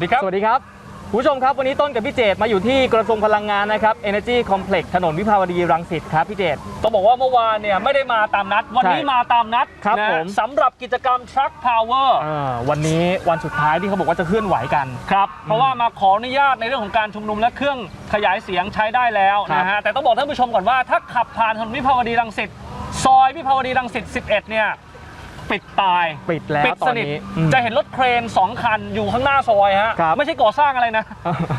สวัสดีครับ สวัสดีครับคุณผู้ชมครับ วันนี้ต้นกับพี่เจตมาอยู่ที่กระทรวงพลังงานนะครับ Energy Complex ถนนวิภาวดีรังสิตครับพี่เจต ต้องบอกว่าเมื่อวานเนี่ยไม่ได้มาตามนัด วันนี้ใช่มาตามนัดครับนะผม สำหรับกิจกรรม Truck Power อ่าวันนี้วันสุดท้ายที่เขาบอกว่าจะเคลื่อนไหวกัน ครับ เพราะว่ามาขออนุญาตในเรื่องของการชุมนุมและเครื่องขยายเสียงใช้ได้แล้วครับนะฮะแต่ต้องบอกท่านผู้ชมก่อนว่าถ้าขับผ่านถนนวิภาวดีรังสิตซอยวิภาวดีรังสิต11 เนี่ย ปิดตายปิดแล้วปิดตอสนนิทนี้อืมจะเห็นรถเครน 2 คันอยู่ข้างหน้าซอยฮะครับไม่ใช่ก่อสร้างอะไรนะ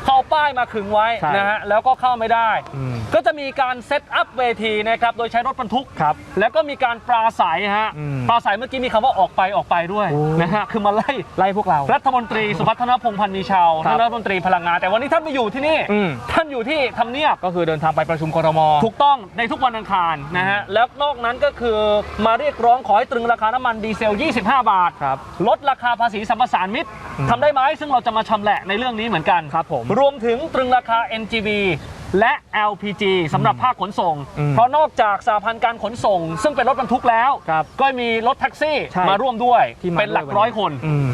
เขาเอาป้ายมาขึงไว้ใช่ นะฮะแล้วก็เข้าไม่ได้ อืมก็จะมีการเซตอัพเวทีนะครับโดยใช้รถบรรทุก ครับ แล้วก็มีการปราศัยฮะ อืมปราศัยเมื่อกี้มีคำว่าออกไปออกไปด้วยโอ้ นะฮะ คือมาไล่ ไล่พวกเรา รัฐมนตรีสุพัฒนพงษ์พันธ์มีชาวครับ ท่านรัฐมนตรีพลังงาน แต่วันนี้ท่านไม่อยู่ที่นี่ อืมท่านอยู่ที่ทำเนียบ ก็คือเดินทางไปประชุมครม ถูกต้องในทุกวันอังคารนะฮะ แล้วนอกนั้นก็คือมาเรียกร้องขอให้ตรึงราคาน้ำมันดีเซล 25 บาท ครับ ลดราคาภาษีสัมปทานมิตรอืมทำได้ไหมซึ่งเราจะมาชำแหละในเรื่องนี้เหมือนกันครับผมรวมถึงตรึงราคา NGV และ LPG สำหรับภาคขนส่ง อืมเพราะนอกจากสาพันธ์การขนส่ง ซึ่งเป็นรถบรรทุกแล้ว ครับก็มีรถแท็กซี่ใช่ มาร่วมด้วยที่มาเป็นหลักด้วยวันนี้ร้อยคน อืม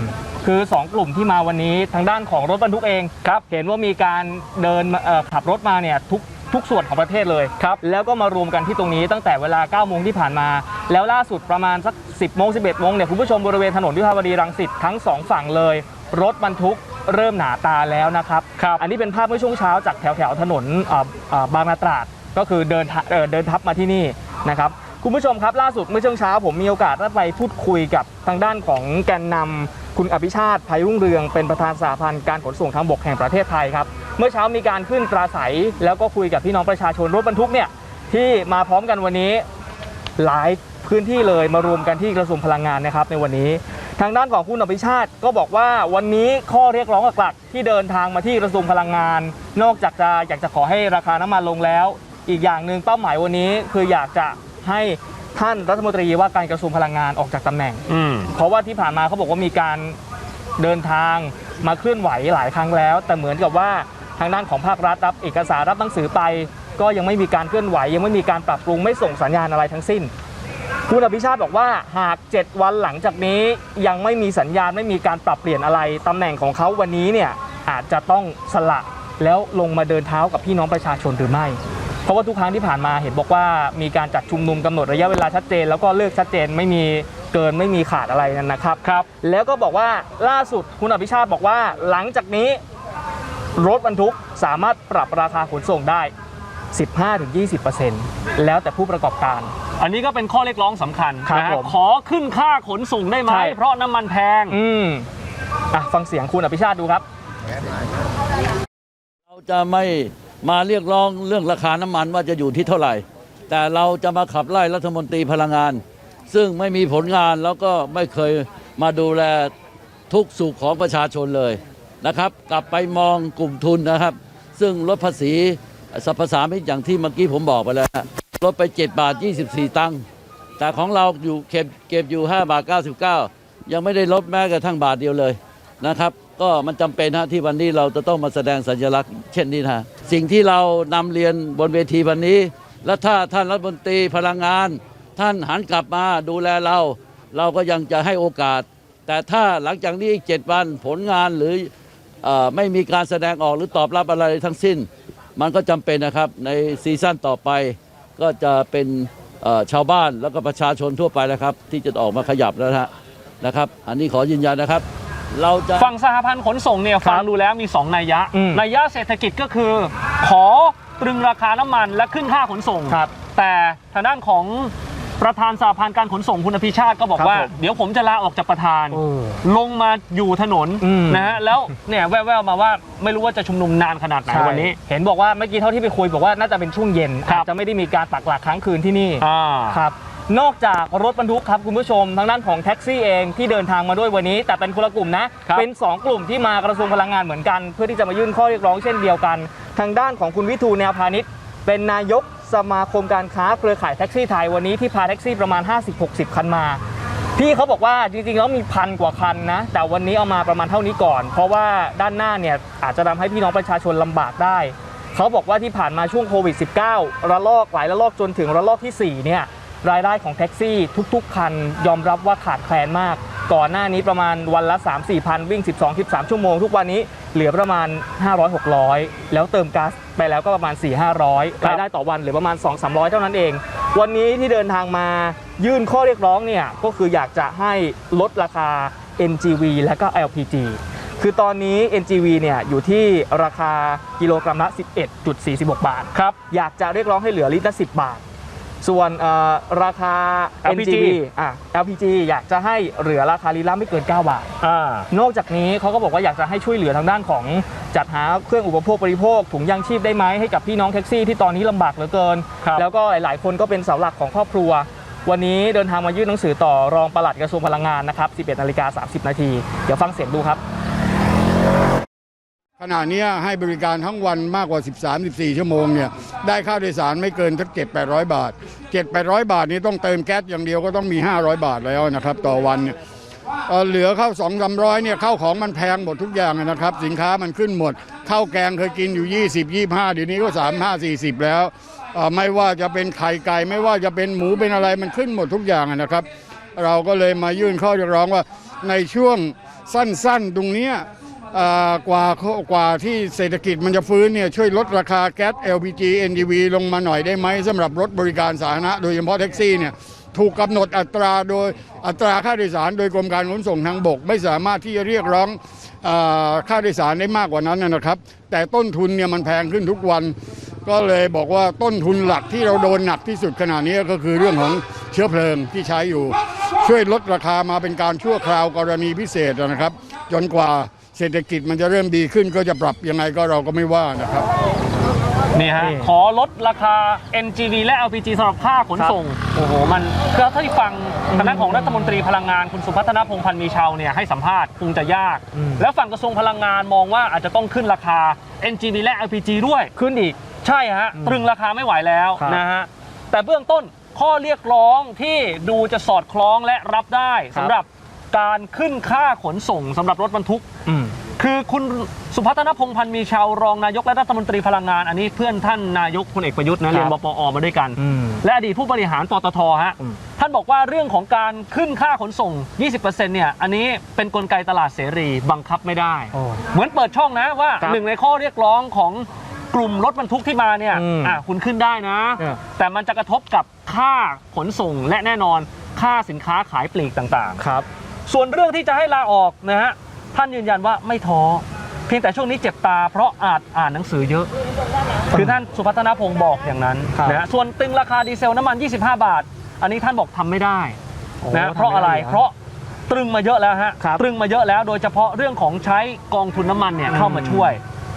คือ 2 กลุ่มที่มาวันนี้ทางด้านของรถบรรทุกเองครับ เห็นว่ามีการเดินมาเอ่อขับรถมาเนี่ยทุก ทุกส่วนของประเทศเลยครับ แล้วก็มารวมกันที่ตรงนี้ตั้งแต่เวลา9โมงที่ผ่านมา แล้วล่าสุดประมาณสัก 10โมง11โมงเนี่ยคุณผู้ชมบริเวณถนนวิภาวดีรังสิตทั้ง 2 ฝั่งเลย รถบรรทุกเริ่มหนาตาแล้วนะครับครับ อันนี้เป็นภาพเมื่อช่วงเช้าจากแถวแถวๆถนนเอ่อเอ่อบางนาตราดก็คือเดินทะเอ่อเดินทับมาที่นี่นะครับคุณผู้ชมครับล่าสุดเมื่อช่วงเช้าผมมีโอกาสได้ไปพูดคุยกับทางด้านของแกนนำคุณอภิชาติภัยรุ่งเรืองเป็นประธานสาพันธ์การขนส่งทางบกแห่งประเทศไทยครับ เมื่อเช้ามีการขึ้นปราศัยแล้วก็คุยกับพี่น้องประชาชนรถบรรทุกเนี่ยที่มาพร้อมกันวันนี้หลายพื้นที่เลยมารวมกันที่กระทรวงพลังงานนะครับในวันนี้ ทางด้านของคุณอภิชาติก็บอกว่าวันนี้ข้อเรียกร้องหลักๆที่เดินทางมาที่กระทรวงพลังงาน นอกจากจะอยากจะขอให้ราคาน้ำมันลงแล้ว อีกอย่างหนึ่งเป้าหมายวันนี้คืออยากจะให้ท่านรัฐมนตรีว่าการกระทรวงพลังงานออกจากตำแหน่งอืมเพราะว่าที่ผ่านมาเขาบอกว่ามีการเดินทางมาเคลื่อนไหวหลายครั้งแล้ว แต่เหมือนกับว่า ทางด้านของภาครัฐรับเอกสารรับหนังสือไป ก็ยังไม่มีการเคลื่อนไหว ยังไม่มีการปรับปรุงไม่ส่งสัญญาณอะไรทั้งสิ้นคุณอภิชาติบอกว่าหาก 7 วันหลังจากนี้ยังไม่มีสัญญาณไม่มีการปรับเปลี่ยนอะไรตำแหน่งของเขาวันนี้เนี่ยอาจจะต้องสละแล้วลงมาเดินเท้ากับพี่น้องประชาชนหรือไม่ เพราะว่าทุกครั้งที่ผ่านมาเห็นบอกว่ามีการจัดชุมนุมกำหนดระยะเวลาชัดเจน แล้วก็เลิกชัดเจนไม่มีเกินไม่มีขาดอะไรนั่นนะครับครับ แล้วก็บอกว่าล่าสุดคุณอภิชาติบอกว่าหลังจากนี้ รถบรรทุกสามารถปรับราคาขนส่งได้ 15-20%แล้วแต่ผู้ประกอบการ อันนี้ก็เป็นข้อเรียกร้องสำคัญครับนะฮะผมขอขึ้นค่าขนส่งได้ไหม ใช่ เพราะน้ำมันแพง อืมอะฟังเสียงคุณอภิชาติดูครับ เราจะไม่มาเรียกร้องเรื่องราคาน้ำมันว่าจะอยู่ที่เท่าไหร่ แต่เราจะมาขับไล่รัฐมนตรีพลังงาน ซึ่งไม่มีผลงานแล้วก็ไม่เคยมาดูแลทุกสุขของประชาชนเลย นะครับ กลับไปมองกลุ่มทุนนะครับ ซึ่งลดภาษีสรรพสามิตอย่างที่เมื่อกี้ผมบอกไปแล้วลดไป 7 บาท 24 ตังค์แต่ของเราอยู่เก็บเก็บอยู่ 5 บาท 99 ยังไม่ได้ลดแม้กระทั่งบาทเดียวเลยนะครับ ก็มันจำเป็นฮะที่วันนี้เราจะต้องมาแสดงสัญลักษณ์เช่นนี้นะฮะสิ่งที่เรานำเรียนบนเวทีวันนี้ และถ้าท่านรัฐมนตรีพลังงาน ท่านหันกลับมาดูแลเรา เราก็ยังจะให้โอกาส แต่ถ้าหลังจากนี้อีกเจ็ดวันผลงานหรือ ไม่มีการแสดงออกหรือตอบรับอะไรทั้งสิ้น มันก็จำเป็นนะครับในซีซั่นต่อไปก็จะเป็นเอ่อชาวบ้านแล้วก็ประชาชนทั่วไปนะครับ ที่จะออกมาขยับแล้วนะฮะนะครับ อันนี้ขอยืนยันนะครับ เราจะฝั่งสหพันธ์ขนส่งเนี่ยฟังดูแล้วมี 2 นัยยะอืมนัยยะเศรษฐกิจก็คือ ขอตรึงราคาน้ำมันและขึ้นค่าขนส่งครับแต่ทางด้านของ ประธานสหพันธ์การขนส่งคุณอภิชาติก็บอกครับว่าผมเดี๋ยวผมจะลาออกจากประธาน เออลงมาอยู่ถนนอืมนะฮะแล้วเนี่ยแว่วๆมาว่าไม่รู้ว่าจะชุมนุมนานขนาดไหนวันนี้ เห็นบอกว่าเมื่อกี้เท่าที่ไปคุยบอกว่าน่าจะเป็นช่วงเย็นครับ อาจจะไม่ได้มีการปักหลักค้างคืนที่นี่อ่า ครับ นอกจากรถบรรทุกครับคุณผู้ชมทางด้านของแท็กซี่เองที่เดินทางมาด้วยวันนี้ แต่เป็นคนละกลุ่มนะ ครับเป็น 2 กลุ่มที่มากระทรวงพลังงานเหมือนกัน เพื่อที่จะมายื่นข้อเรียกร้องเช่นเดียวกัน ทางด้านของคุณวิทูลแนวพาณิชย์เป็นนายก สมาคมการค้าเครือข่ายแท็กซี่ไทยวันนี้ที่พาแท็กซี่ประมาณ 50-60 คันมา พี่เขาบอกว่าจริงๆแล้วมีพันกว่าคันนะ แต่วันนี้เอามาประมาณเท่านี้ก่อน เพราะว่าด้านหน้าเนี่ยอาจจะทำให้พี่น้องประชาชนลำบากได้ เขาบอกว่าที่ผ่านมาช่วงโควิด -19 ระลอกหลายระลอกจนถึงระลอกที่ 4 เนี่ยรายได้ของแท็กซี่ทุกๆ คันยอมรับว่าขาดแคลนมาก ก่อนหน้านี้ประมาณวันละ 3 4พันวิ่ง 12 13 ชั่วโมง ทุกวันนี้เหลือประมาณ 500 600 แล้วเติมก๊าซไปแล้วก็ประมาณ 4 500ครับรายได้ต่อวันเหลือประมาณ 2 300 เท่านั้นเอง วันนี้ที่เดินทางมายื่นข้อเรียกร้องเนี่ยก็คืออยากจะให้ลดราคา NGV และก็ LPG คือตอนนี้ NGV เนี่ยอยู่ที่ราคากิโลกรัมละ 11.46 บาทครับอยากจะเรียกร้องให้เหลือลิตรละ 10 บาท ส่วนเอ่อราคา LPG NGV อะ LPG อยากจะให้เหลือราคาลิตรละไม่เกิน 9 บาท อ่านอกจากนี้เขาก็บอกว่าอยากจะให้ช่วยเหลือทางด้านของจัดหาเครื่องอุปโภคบริโภคถุงยางชีพได้ไหมให้กับพี่น้องแท็กซี่ที่ตอนนี้ลำบากเหลือเกิน ครับ แล้วก็หลาย ๆ คนก็เป็นเสาหลักของครอบครัว วันนี้เดินทางมายื่นหนังสือต่อรองปลัดกระทรวงพลังงานนะครับ 11นาฬิกา30 นาที เดี๋ยวฟังเสียงดูครับ ขณะนี้ให้บริการทั้งวันมากกว่า 13-14 ชั่วโมงเนี่ยได้ค่าโดยสารไม่เกินทักเจ็ดแปดร้อยบาทเจ็ดแปดร้อยบาทนี้ต้องเติมแก๊สอย่างเดียวก็ต้องมี 500 บาทแล้วนะครับ ต่อวันเนี่ยเหลือเข้า2องสามร้อยเนี่ยเข้าของมันแพงหมดทุกอย่างนะครับ สินค้ามันขึ้นหมดข้าวแกงเคยกินอยู่ 20 25 เดี๋ยวนี้ก็ 3 5 40 แล้วไม่ว่าจะเป็นไข่ไก่ไม่ว่าจะเป็นหมูเป็นอะไรมันขึ้นหมดทุกอย่างนะครับ เราก็เลยมายื่นข้อเรียกร้องว่าในช่วงสั้นๆ ตรงเนี้ย กว่ากว่าที่เศรษฐกิจมันจะฟื้นเนี่ยช่วยลดราคาแก๊ส LPG NGV ลงมาหน่อยได้ไหมสำหรับรถบริการสาธารณะโดยเฉพาะแท็กซี่เนี่ยถูกกำหนดอัตราโดยอัตราค่าโดยสารโดยกรมการขนส่งทางบก ไม่สามารถที่จะเรียกร้องอค่าโดยสารได้มากกว่านั้นนะครับ แต่ต้นทุนเนี่ยมันแพงขึ้นทุกวัน ก็เลยบอกว่าต้นทุนหลักที่เราโดนหนักที่สุดขณะนี้ก็คือเรื่องของเชื้อเพลิงที่ใช้อยู่ ช่วยลดราคามาเป็นการชั่วคราวกรณีพิเศษนะครับ จนกว่า เศรษฐกิจมันจะเริ่มดีขึ้นก็จะปรับยังไงก็เราก็ไม่ว่านะครับ นี่ฮะ นี่ขอลดราคา NGV และ LPG สำหรับค่าขนส่ง โอ้โห มันคือถ้าที่ฟังทางด้านของรัฐมนตรีพลังงานคุณสุพัฒนพงษ์พันธ์มีชาวเนี่ยให้สัมภาษณ์คงจะยาก อืม แล้วฝั่งกระทรวงพลังงานมองว่าอาจจะต้องขึ้นราคา NGV และ LPG ด้วย ขึ้นอีก ใช่ฮะ ตรึงราคาไม่ไหวแล้วครับ นะฮะ แต่เบื้องต้นข้อเรียกร้องที่ดูจะสอดคล้องและรับได้ครับสำหรับการขึ้นค่าขนส่งสำหรับรถบรรทุก อืม คือคุณสุพัฒนพงษ์พันธ์มีชาวรองนายกและรัฐมนตรีพลังงาน อันนี้เพื่อนท่านนายกพลเอกประยุทธ์นะครับเรียนบปอมาด้วยกัน อืม และอดีตผู้บริหารปตทฮะอืม ท่านบอกว่าเรื่องของการขึ้นค่าขนส่ง 20%เนี่ยอันนี้เป็นกลไกตลาดเสรีบังคับไม่ได้ โอ้ เหมือนเปิดช่องนะว่าครับหนึ่งในข้อเรียกร้องของกลุ่มรถบรรทุกที่มาเนี่ยอืมอะคุณขึ้นได้นะ เออ แต่มันจะกระทบกับค่าขนส่งและแน่นอนค่าสินค้าขายปลีกต่างๆ ครับ ส่วนเรื่องที่จะให้ลาออกนะฮะ ท่านยืนยันว่าไม่ท้อเพียงแต่ช่วงนี้เจ็บตา เพราะอาจอ่านหนังสือเยอะ คือท่านสุพัฒนาพงศ์บอกอย่างนั้นครับนะฮะส่วนตึงราคาดีเซลน้ำมัน 25 บาท อันนี้ท่านบอกทำไม่ได้โอ้นะทำม่เพราะอะไรด้หเพราะตรึงมาเยอะแล้วฮะครับตรึงมาเยอะแล้วโดยเฉพาะเรื่องของใช้กองทุนน้ำมันเนี่ยเข้ามาช่วย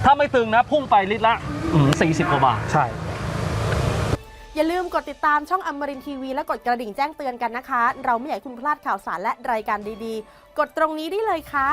ถ้าไม่ตึงนะพุ่งไปลิตรละอืม40กว่าบาท ใช่ อย่าลืมกดติดตามช่องอมรินทีวีและกดกระดิ่งแจ้งเตือนกันนะคะ เราไม่อยากให้คุณพลาดข่าวสารและรายการดีๆ กดตรงนี้ได้เลยค่ะ